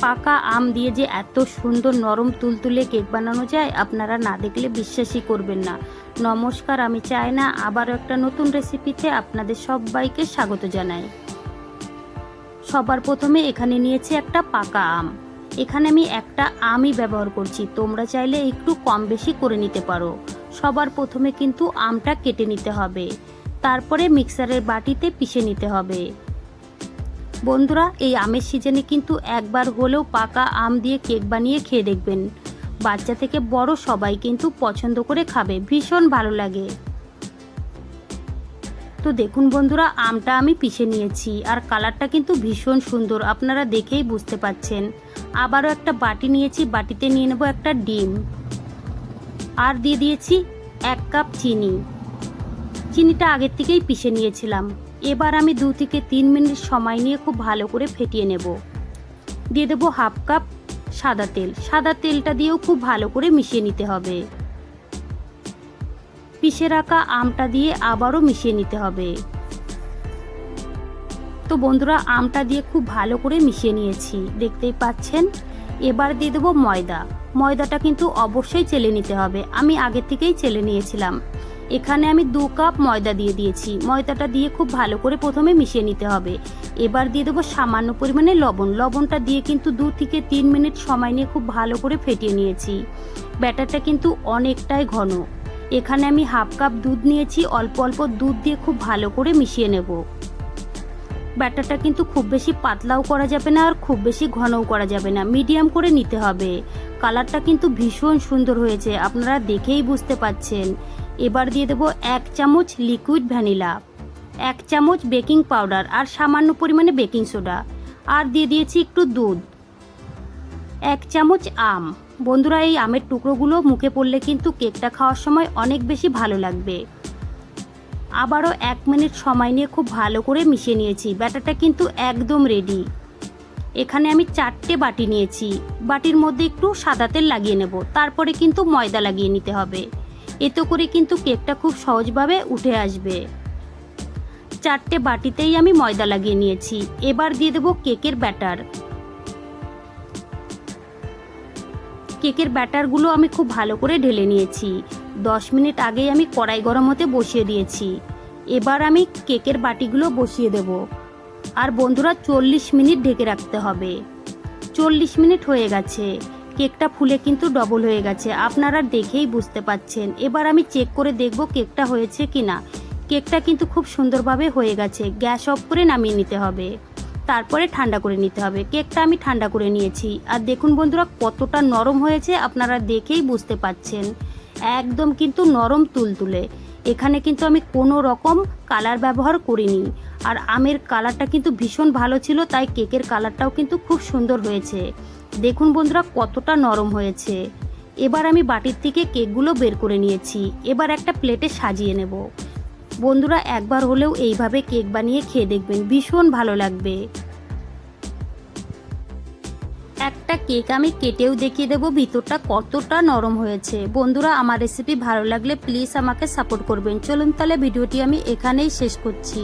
পাকা আম দিয়ে যে এত সুন্দর নরম তুলতুলে কেক বানানো যায়, আপনারা না দেখলে বিশ্বাসই করবেন না। নমস্কার, আমি চাই না আবারও একটা নতুন রেসিপিতে আপনাদের সবাইকে স্বাগত জানাই। সবার প্রথমে এখানে নিয়েছি একটা পাকা আম। এখানে আমি একটা আমই ব্যবহার করছি, তোমরা চাইলে একটু কম বেশি করে নিতে পারো। সবার প্রথমে কিন্তু আমটা কেটে নিতে হবে। তারপরে মিক্সারের বাটিতে পিষে নিতে হবে। বন্ধুরা, এই আমের সিজনে কিন্তু একবার হলেও পাকা আম দিয়ে কেক বানিয়ে খেয়ে দেখবেন। বাচ্চা থেকে বড় সবাই কিন্তু পছন্দ করে খাবে, ভীষণ ভালো লাগে। তো দেখুন বন্ধুরা, আমটা আমি পিষে নিয়েছি, আর কালারটা কিন্তু ভীষণ সুন্দর, আপনারা দেখেই বুঝতে পাচ্ছেন। আবারও একটা বাটি নিয়েছি, বাটিতে নিয়ে নেব একটা ডিম। আর দিয়ে দিয়েছি এক কাপ চিনি। চিনিটা আগের থেকেই পিষে নিয়েছিলাম। এবার আমি দু থেকে তিন মিনিট সময় নিয়ে খুব ভালো করে ফেটিয়ে নেব। দিয়ে দেবো হাফ কাপ সাদা তেল। সাদা তেলটা দিয়েও খুব ভালো করে মিশিয়ে নিতে হবে। পিষে রাখা আমটা দিয়ে আবারও মিশিয়ে নিতে হবে। তো বন্ধুরা, আমটা দিয়ে খুব ভালো করে মিশিয়ে নিয়েছি। দেখতেই পাচ্ছেন? এবার দিয়ে দেবো ময়দা। ময়দাটা কিন্তু অবশ্যই চেলে নিতে হবে। আমি আগে থেকেই চেলে নিয়েছিলাম। এখানে আমি দু কাপ ময়দা দিয়ে দিয়েছি। ময়দাটা দিয়ে খুব ভালো করে প্রথমে মিশিয়ে নিতে হবে। এবার দিয়ে দেবো সামান্য পরিমাণে লবণ। লবণটা দিয়ে কিন্তু দু থেকে তিন মিনিট সময় নিয়ে খুব ভালো করে ফেটিয়ে নিয়েছি। ব্যাটারটা কিন্তু অনেকটাই ঘন। এখানে আমি হাফ কাপ দুধ নিয়েছি। অল্প অল্প দুধ দিয়ে খুব ভালো করে মিশিয়ে নেব। ব্যাটারটা কিন্তু খুব বেশি পাতলাও করা যাবে না আর খুব বেশি ঘনও করা যাবে না। মিডিয়াম করে নিতে হবে। কালারটা কিন্তু ভীষণ সুন্দর হয়েছে, আপনারা দেখেই বুঝতে পাচ্ছেন। এবার দিয়ে দেবো এক চামচ লিকুইড ভ্যানিলা এক চামচ বেকিং পাউডার আর সামান্য পরিমাণে বেকিং সোডা আর দিয়ে দিয়েছি একটু দুধ। এক চামচ আম। বন্ধুরা, এই আমের টুকরোগুলো মুখে পড়লে কিন্তু কেকটা খাওয়ার সময় অনেক বেশি ভালো লাগবে। আবারও এক মিনিট সময় নিয়ে খুব ভালো করে মিশিয়ে নিয়েছি। ব্যাটারটা কিন্তু একদম রেডি এখানে আমি চারটে বাটি নিয়েছি। বাটির মধ্যে একটু সাদা তেল লাগিয়ে নেব। তারপরে কিন্তু ময়দা লাগিয়ে নিতে হবে। এতে করে কিন্তু কেকটা খুব সহজভাবে উঠে আসবে। চারটে বাটিতেই আমি ময়দা লাগিয়ে নিয়েছি। এবার দিয়ে দেবো কেকের ব্যাটার। কেকের ব্যাটারগুলো আমি খুব ভালো করে ঢেলে নিয়েছি। দশ মিনিট আগেই আমি কড়াই গরম হতে বসিয়ে দিয়েছি। এবার আমি কেকের বাটিগুলো বসিয়ে দেব। আর বন্ধুরা, চল্লিশ মিনিট ঢেকে রাখতে হবে। চল্লিশ মিনিট হয়ে গেছে। কেকটা ফুলে কিন্তু ডবল হয়ে গেছে। আপনারা দেখেই বুঝতে পাচ্ছেন। এবার আমি চেক করে দেখব কেকটা হয়েছে কি না কেকটা কিন্তু খুব সুন্দরভাবে হয়ে গেছে। গ্যাস অফ করে নামিয়ে নিতে হবে। তারপরে ঠান্ডা করে নিতে হবে। কেকটা আমি ঠান্ডা করে নিয়েছি। আর দেখুন বন্ধুরা, কতটা নরম হয়েছে। আপনারা দেখেই বুঝতে পাচ্ছেন। একদম কিন্তু নরম তুলতুলে। এখানে কিন্তু আমি কোনো রকম কালার ব্যবহার করিনি। আর আমের কালারটা কিন্তু ভীষণ ভালো ছিল, তাই কেকের কালারটাও কিন্তু খুব সুন্দর হয়েছে। দেখুন বন্ধুরা, কতটা নরম হয়েছে। এবার আমি বাটির থেকে কেকগুলো বের করে নিয়েছি। এবার একটা প্লেটে সাজিয়ে নেব। বন্ধুরা, একবার হলেও এইভাবে কেক বানিয়ে খেয়ে দেখবেন, ভীষণ ভালো লাগবে। একটা কেক আমি কেটেও দেখিয়ে দেবো, ভিতরটা কতটা নরম হয়েছে। বন্ধুরা, আমার রেসিপি ভালো লাগলে প্লিজ আমাকে সাপোর্ট করবেন। চলুন তাহলে ভিডিওটি আমি এখানেই শেষ করছি।